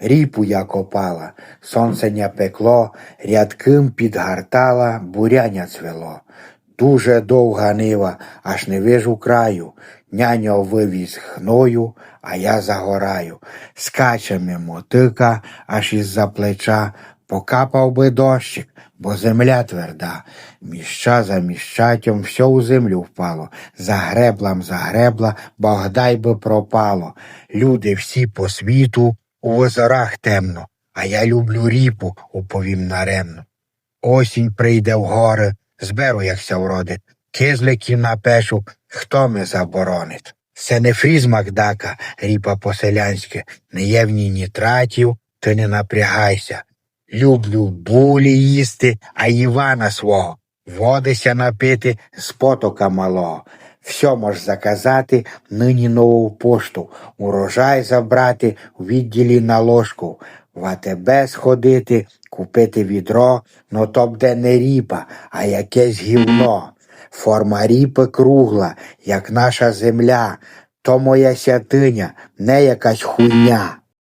ріпу я копала, сонце пекло, рядким підгортала, буряня цвело. Дуже довга нива, аж не вижу краю. Няньо вивіз хною, а я загораю. Скаче мимо тика, аж із-за плеча. Покапав би дощик, бо земля тверда. Міща за міщатям все у землю впало. За греблам за гребла, Богдай би пропало. Люди всі по світу, у озерах темно, а я люблю ріпу, уповім наремно. Осінь прийде в гори, зберу, якся вродить, кизликів напешу, хто ми заборонить. Це не фріз Макдака, ріпа по-селянськи, не є в ній нітратів, ти не напрягайся. Люблю булі їсти, а Івана свого, водися напити з потока малого. Все можеш заказати нині нову пошту, урожай забрати в відділі на ложку, в АТБ сходити, купити відро, но то б не ріпа, а якесь гівно. Форма ріпи кругла, як наша земля, то моя святиня, не якась хуйня.